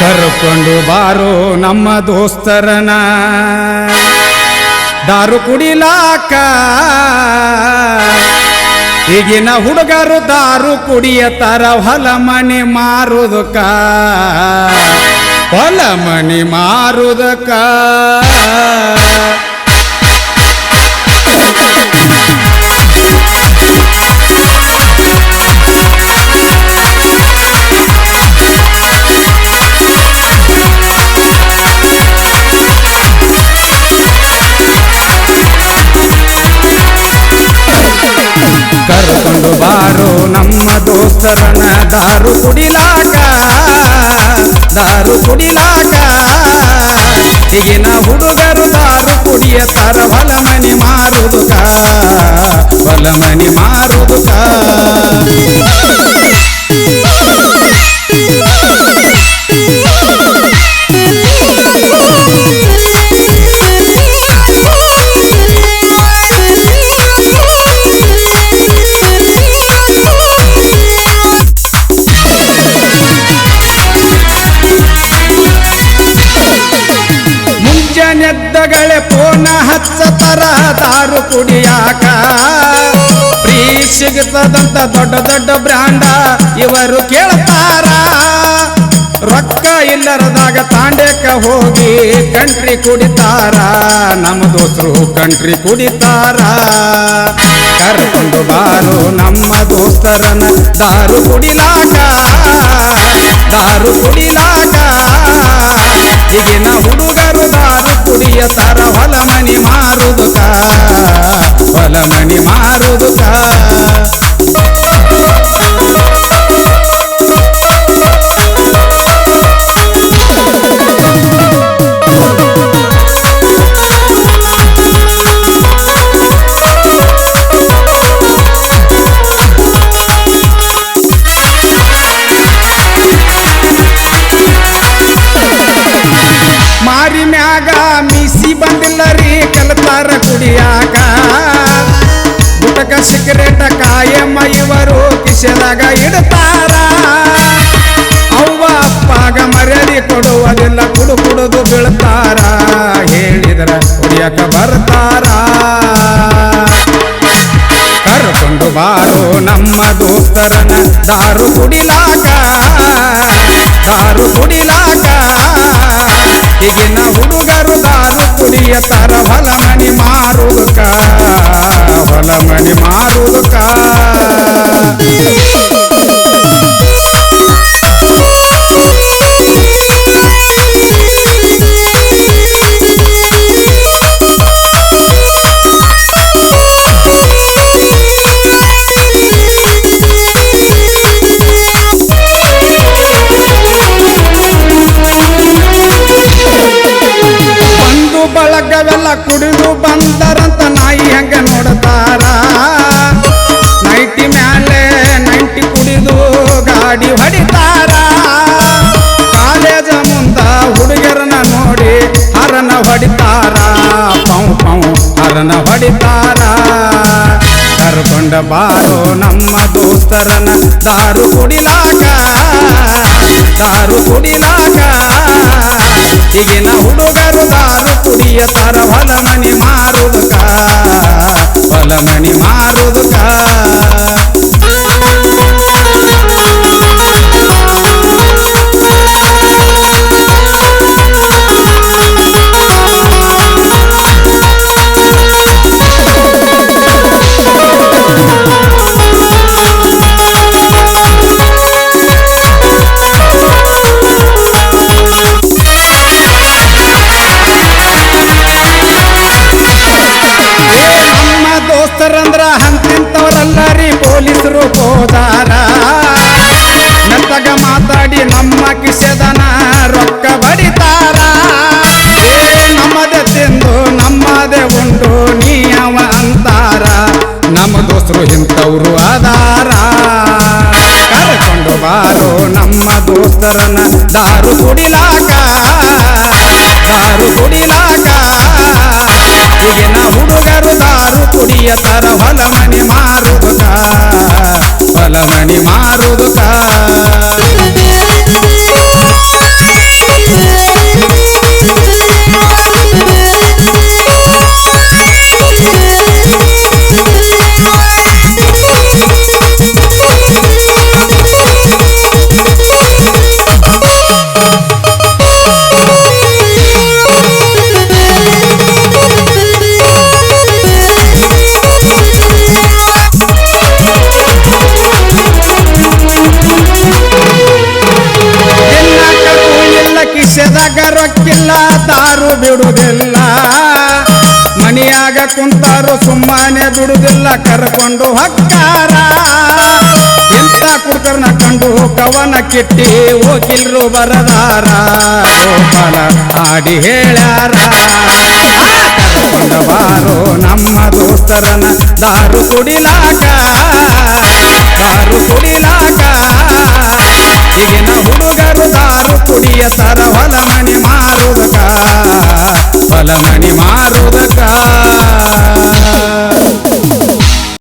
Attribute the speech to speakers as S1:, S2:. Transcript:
S1: ಕರ್ಕೊಂಡು ಬಾರೋ ನಮ್ಮ ದೋಸ್ತರನ ದಾರು ಕುಡಿಲಾಕ. ಈಗಿನ ಹುಡುಗರು ದಾರು ಕುಡಿಯತಾರ ಹೊಲ ಮನೆ ಮಾರುದಕ. ಹೊಲ ಮನೆ ಮಾರುದಕ್ಕ ದೋಸ್ತರನ ದಾರು ಕುಡಿಲಾಕ ದಾರು ಕುಡಿಲಾಕ. ಈಗಿನ ಹುಡುಗರು ದಾರು ಕುಡಿಯತಾರ ಹೊಲ ಮನೆ ಮಾರುದುಕ ಹೊಲ ಮನೆ ಮಾರುದುಕ. ಹಚ್ಚತರ ದಾರು ಕುಡಿಯಾಕ. ಫ್ರೀ ತದಂತ ದೊಡ್ಡ ದೊಡ್ಡ ಬ್ರ್ಯಾಂಡ ಇವರು ಕೇಳ್ತಾರ. ರೊಕ್ಕ ಇಲ್ಲರದಾಗ ತಾಂಡೇಕ ಹೋಗಿ ಕಂಟ್ರಿ ಕುಡಿತಾರ. ನಮ್ಮ ದೋಸ್ತರು ಕಂಟ್ರಿ ಕುಡಿತಾರ. ಕರ್ಕೊಂಡು ಬಾರು ನಮ್ಮ ದೋಸ್ತರನ ದಾರು ಕುಡಿಲಾಕ. ದಾರು ಕುಡಿಲಾಕ ಮ್ಯಾಗ ಮೀಸಿ ಬಂದಿಲ್ಲ ರೀ ಕಲ್ತಾರ ಕುಡಿಯಾಕ. ಗುಟಕ ಸಿಗರೇಟ ಕಾಯಮ್ಮ ಇವರು ಕಿಸೆದಾಗ ಇಡ್ತಾರ. ಅವ್ವ ಅಪ್ಪಾಗ ಮರ್ಯಾದೆ ಕೊಡುವುದಿಲ್ಲ, ಕುಡು ಕುಡಿದು ಬೀಳ್ತಾರ. ಹೇಳಿದ್ರ ಕುಡಿಯಕ ಬರ್ತಾರ. ಕರ್ಕೊಂಡು ಬಾರು ನಮ್ಮ ದೋಸ್ತರನ ದಾರು ಕುಡಿಲಾಕ. ದಾರು ಕುಡಿಲಾಕ. ಈಗಿನ ಹುಡುಗರು ದಾರು ಕುಡಿಯತಾರ ಹೊಲ ಮನಿ ಮಾರುವುದಕ್ಕ ಹೊಲ ಮನಿ ಬಳಗವೆಲ್ಲ ಕುಡಿದು ಬಂದರಂತ ನಾಯಿ ಹಂಗ ನೋಡ್ತಾರ? ನೈಟಿ ಮ್ಯಾಲೆ ನೈಂಟಿ ಕುಡಿದು ಗಾಡಿ ಹೊಡಿತಾರ? ಕಾಲೇಜ ಮುಂದ ಹುಡುಗರನ್ನ ನೋಡಿ ಹರನ ಹೊಡಿತಾರ. ಪೌ ಪೌ, ಹರನ ಹೊಡಿತಾರ. ಕರ್ಕೊಂಡ ಬಾರೋ ನಮ್ಮ ದೋಸ್ತರನ ದಾರು ಕುಡಿಲಾಕ ದಾರು ಕುಡಿಲಾಕ. ಈಗಿನ ಹುಡುಗರು ದಾರು ಕುಡಿಯತಾರ ಹೊಲ ನನಿ ಮಾರುದಕ ಹೋದಾರ ಮೆತ್ತಗ ಮಾತಾಡಿ ನಮ್ಮ ಕಿಸೆದನ ರೊಕ್ಕ ಬಡಿತಾರ. ನಮ್ಮದೇ ತಿಂದು, ನಮ್ಮದೇ ಉಂಡು ನೀ ಅವ ಅಂತಾರ. ನಮ್ಮ ದೋಸ್ತರು ಇಂಥವ್ರು ಅದಾರ. ಕರೆಕೊಂಡು ಬಾರೋ, ನಮ್ಮ ದೋಸ್ತರನ್ನ ದಾರು ಕುಡಿಲಾಕ. ದಾರು ಕುಡಿಲಾಕ. ಈಗಿನ ಹುಡುಗರು ದಾರು ಕುಡಿಯತಾರ ಹೊಲ ಮನೆ ಮನಿ ಮಾರುದುಕ ಬಿಡುವುದಿಲ್ಲ. ಮನಿಯಾಗ ಕುಂತಾರು ಸುಮ್ಮನೆ ಬಿಡುವುದಿಲ್ಲ, ಕರ್ಕೊಂಡು ಹಕ್ಕಾರ ಎಂತ ಕುಡ್ಕರ್ನ ಕಂಡು ಕವನ ಕಿಟ್ಟಿ ಹೋಗಿಲ್ರು ಬರದಾರ. ಗೋಪಾಲ ಆಡಿ ಹೇಳ್ಯಾರ. ಬಾರೋ ನಮ್ಮ ದೋಸ್ತರನ ದಾರು ಕುಡಿಲಾಕ. ದಾರು ಕುಡಿಲಾಕ. ಈಗಿನ ಹುಡುಗರು ದಾರು ಕುಡಿಯ ಹೊಲ ಮನಿ ಮಾರುವುದ